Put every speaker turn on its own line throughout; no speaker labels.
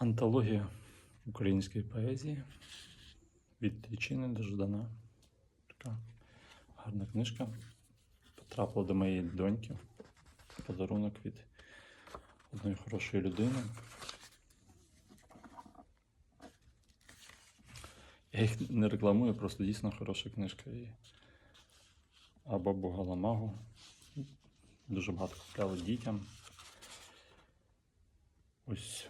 Антологія української поезії від Тичини до Ждана. Така гарна книжка. Потрапила до моєї доньки. Подарунок від одної хорошої людини. Я їх не рекламую, просто дійсно хороша книжка. І... А бабу Галамагу дуже багато купляли дітям. Ось.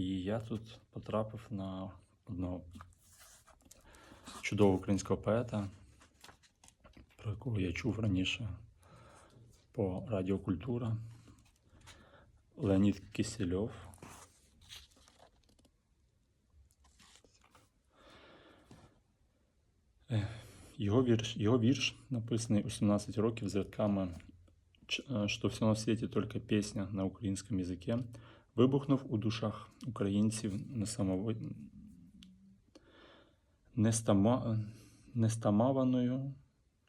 І я тут потрапив на одного чудового українського поета, про якого я чув раніше по Радіо Культура. Леонід Кисельов. Е, Його вірш, його вірш написаний у 17 років з рядками, е, що все на світі тільки пісня на українському язикі, вибухнув у душах українців несамово... нестама... нестамованою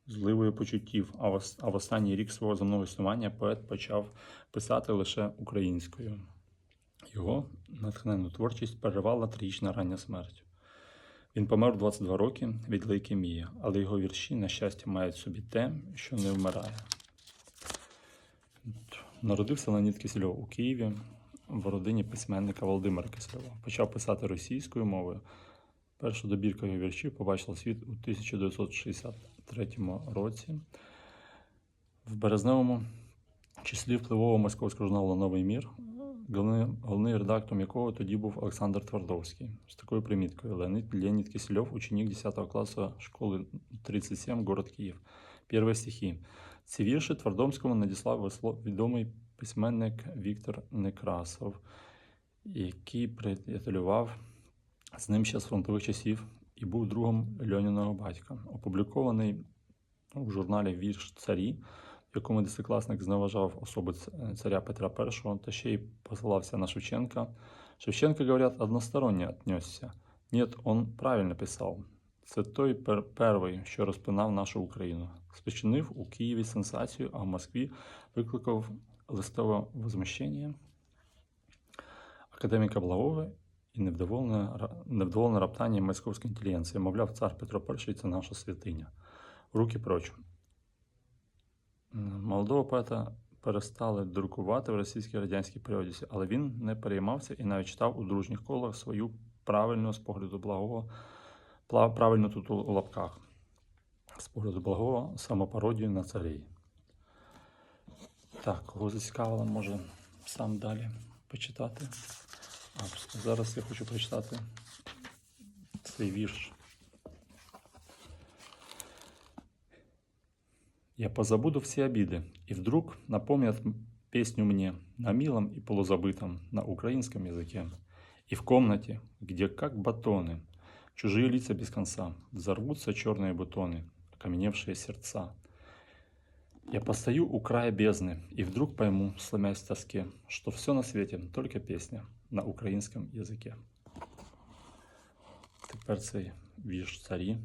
зливою почуттів, а в, а в останній рік свого земного існування поет почав писати лише українською. Його натхненну творчість перервала трагічна рання смерть. Він помер 22 роки від лейкемії, але його вірші, на щастя, мають собі те, що не вмирає. Народився Леонід Кисельов у Києві в родині письменника Володимира Кисельова. Почав писати російською мовою. Перша добірка його віршів побачила світ у 1963 році. В березневому числі впливового московського журналу Новий мір, головний, редактором якого тоді був Олександр Твардовський. З такою приміткою Леонид, Леонид Кисельов, ученик 10 класу школи 37, город Київ. Перві стихи. Ці вірші Твардовському надіслав весло- відомий письменник Віктор Некрасов, який приятелював з ним ще з фронтових часів і був другом Льоніного батька. Опублікований у журналі Вірш царі, в якому десятикласник зневажав особи царя Петра І та ще й посилався на Шевченка. Шевченко, говорят, односторонне отнесся. Нет, он правильно писав. Це той пер- перший, що розпинав нашу Україну. Спочинив у Києві сенсацію, а в Москві викликав листове возмущення академіка Благова і невдоволене, раптання московської інтелігенції. Мовляв, цар Петро І це наша святиня. Руки проч. Молодого поета перестали друкувати в російській радянській періодісі, але він не переймався і навіть читав у дружніх колах свою правильну з погляду благого, правильну тут у лапках, з погляду благого самопародію на царей. Так, кого зацікавило, може сам далі почитати. А зараз я хочу прочитати цей вірш. Я позабуду все обиды, и вдруг напомнят м- песню мне на милом и полузабытом на украинском языке. И в комнате, где как батоны, чужие лица без конца, взорвутся черные бутоны, окаменевшие сердца. Я постою у края бездны и вдруг пойму, сломясь в тоске, что все на свете только песня на українському язикі. Тепер цей вірш царі.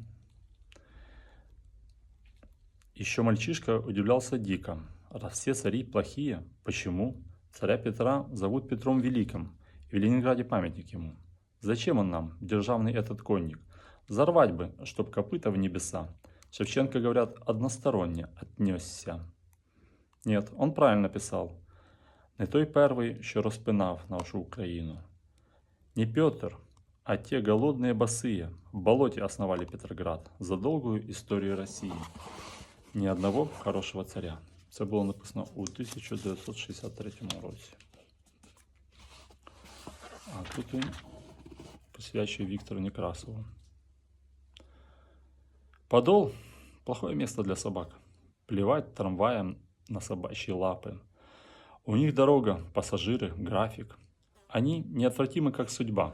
Еще мальчишка удивлялся дико. Раз все цари плохие, почему? Царя Петра зовут Петром Великим, и в Ленинграде памятник ему. Зачем он нам, державный этот конник? Взорвать бы, чтоб копыта в небеса. Шевченко, говорят, односторонне отнесся. Нет, он правильно писал. Не той перший, що розпинав нашу Україну. Не Петр, а те голодные босые в болоте основали Петроград за долгую історію Росії. Ні одного хорошого царя. Це було написано у 1963 році. А тут він посвячує Віктору Некрасову. Подол – плохое место для собак. Плевать трамваем на собачьи лапы. У них дорога, пассажиры, график. Они неотвратимы, как судьба.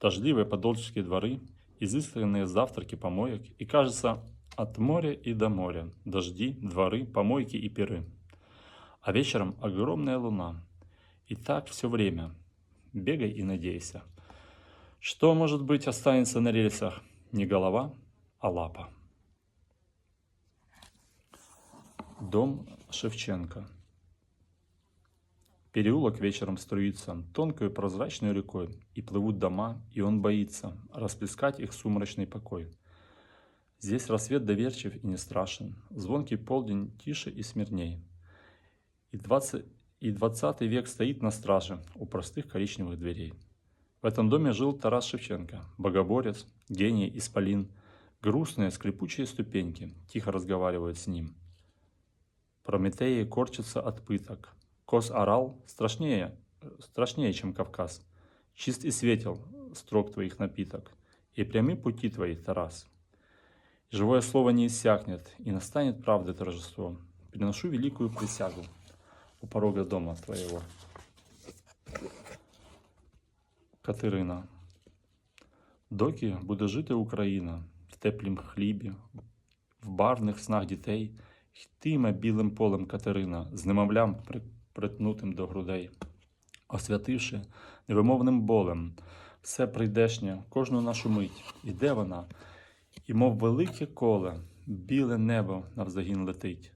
Дождливые подольские дворы, изысканные завтраки помоек и, кажется, от моря и до моря. Дожди, дворы, помойки и пиры. А вечером огромная луна. И так все время. Бегай и надейся. Что, может быть, останется на рельсах? Не голова, а лапа. Дом Шевченко. Переулок вечером струится тонкой прозрачной рекой, и плывут дома, и он боится расплескать их сумрачный покой. Здесь рассвет доверчив и не страшен, звонкий полдень тише и смирней. И двадцатый век стоит на страже у простых коричневых дверей. В этом доме жил Тарас Шевченко, богоборец, гений, исполин. Грустные, скрипучие ступеньки тихо разговаривают с ним. Прометеи корчатся от пыток. Кос-Орал страшнее, страшнее, чем Кавказ. Чист и светел строк твоих напиток, и прямы пути твои, Тарас. Живое слово не иссякнет, и настанет правды торжество. Приношу великую присягу у порога дома твоего. Катерина. Доки буде жити Україна теплім хлібі, в барвних снах дітей, йтиме білим полем Катерина, з немовлям притнутим до грудей, освятивши невимовним болем все прийдешнє, кожну нашу мить, іде вона, і мов велике коле, біле небо навзагін летить.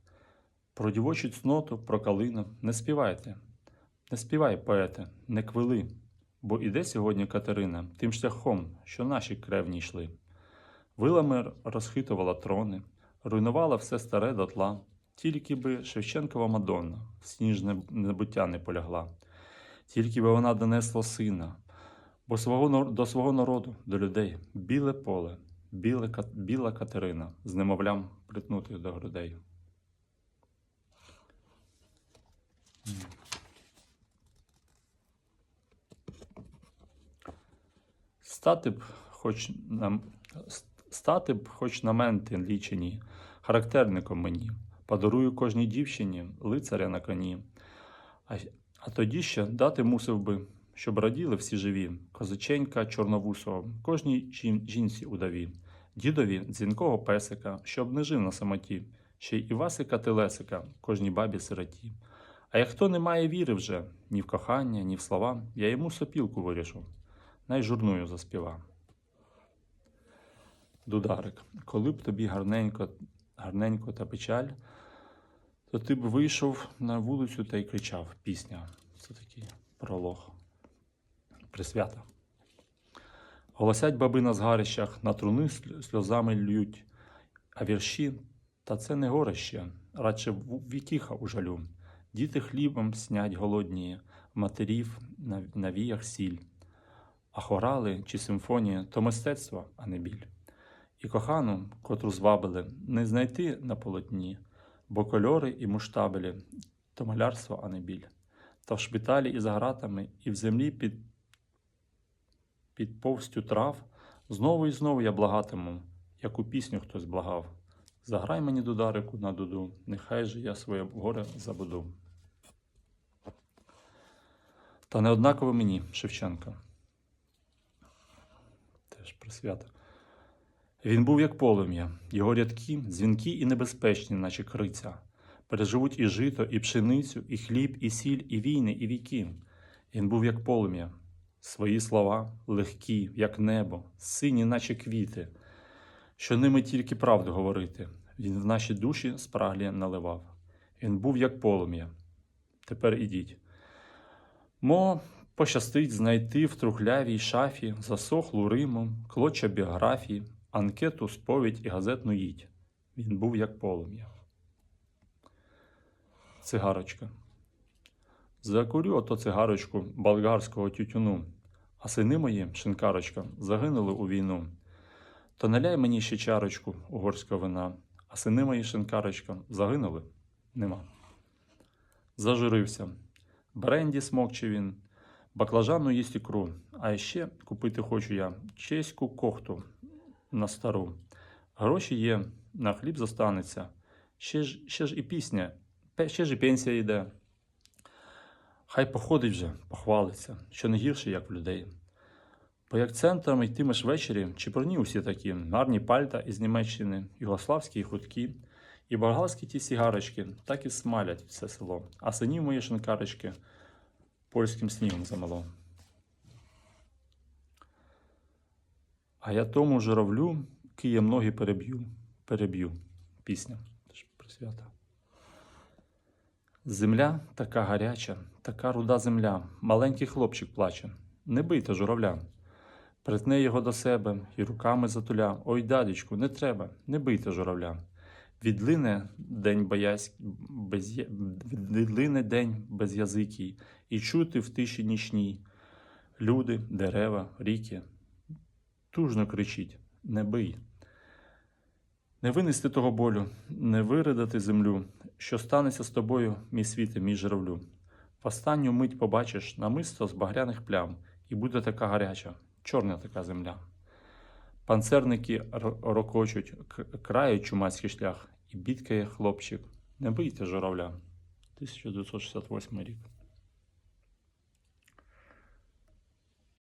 Про дівочу цноту, про калину не співайте, не співай, поете, не квили, бо іде сьогодні Катерина тим шляхом, що наші кревні йшли. Вилами розхитувала трони, руйнувала все старе дотла, тільки би Шевченкова Мадонна в сніжне небуття не полягла, тільки би вона донесла сина, бо свого, до свого народу, до людей, біле поле, біле, біла Катерина, з немовлям притнутих до грудей. Стати б хоч на, стати б хоч на менти лічені, характерником мені, подарую кожній дівчині лицаря на коні. А, а тоді ще дати мусив би, щоб раділи всі живі, козаченька чорновусого, кожній жін- жінці удаві, дідові дзвінкого песика, щоб не жив на самоті, ще й Івасика Телесика, кожній бабі сироті. А як хто не має віри вже ні в кохання, ні в слова, я йому сопілку вирішу, най журную заспіва. Дударик, коли б тобі гарненько, гарненько та печаль, то ти б вийшов на вулицю та й кричав пісня. Це такий пролог. Присвята. Голосять баби на згарищах, на труни сльозами льють, а вірші, та це не горище, радше вітіха у жалю. Діти хлібом снять голодні, матерів на віях сіль. А хорали чи симфонія то мистецтво, а не біль. І кохану, котру звабили, не знайти на полотні, бо кольори і муштабелі то малярство, а не біль. Та в шпиталі і за гратами, і в землі під, під повстю трав, знову і знову я благатиму, як у пісню хтось благав. Заграй мені дударику на дуду, нехай же я своє горе забуду. Та не однаково мені, Шевченка. Теж присвята. Він був як полум'я, його рядки дзвінкі і небезпечні, наче криця. Переживуть і жито, і пшеницю, і хліб, і сіль, і війни, і віки. Він був як полум'я, свої слова легкі, як небо, сині, наче квіти, що ними тільки правду говорити. Він в наші душі спраглі наливав. Він був як полум'я. Тепер ідіть. Мо пощастить знайти в трухлявій шафі засохлу риму, клоча біографії, анкету, сповідь і газетну їдь. Він був як полум'я. Цигарочка. Закурю ото цигарочку болгарського тютюну, а сини мої, шинкарочка, загинули у війну. То наляй мені ще чарочку угорського вина, а сини мої, шинкарочка, загинули? Нема. Зажурився. Бренді смокче він, баклажану їсть ікру, а ще купити хочу я чеську кохту на стару. Гроші є, на хліб зостанеться. Ще ж, ще ж і пісня, ще ж і пенсія йде. Хай походить вже, похвалиться, що не гірше, як в людей. Бо як центром йтимеш ввечері, чепурні усі такі, гарні пальта із Німеччини, югославські і хуткі, і болгарські ті сігарочки, так і смалять все село, а синів мої шинкарочки польським снігом замело. А я тому журавлю києм ноги переб'ю, переб'ю. Пісня. Присвята. Земля така гаряча, така руда земля, маленький хлопчик плаче. Не бийте журавля. Притне його до себе і руками затуля. Ой, дадечку, не треба, не бийте журавля. Відлине день боязь... без... відлине день безязикий, і чути в тиші нічній. Люди, дерева, ріки. Тужно кричіть, не бий. Не винести того болю, не виридати землю, що станеться з тобою, мій світе, мій журавлю. В останню мить побачиш намисто з багряних плям, і буде така гаряча, чорна така земля. Панцерники рокочуть, крають чумацький шлях, і бідкає хлопчик. Не бийте журавля. 1968 рік.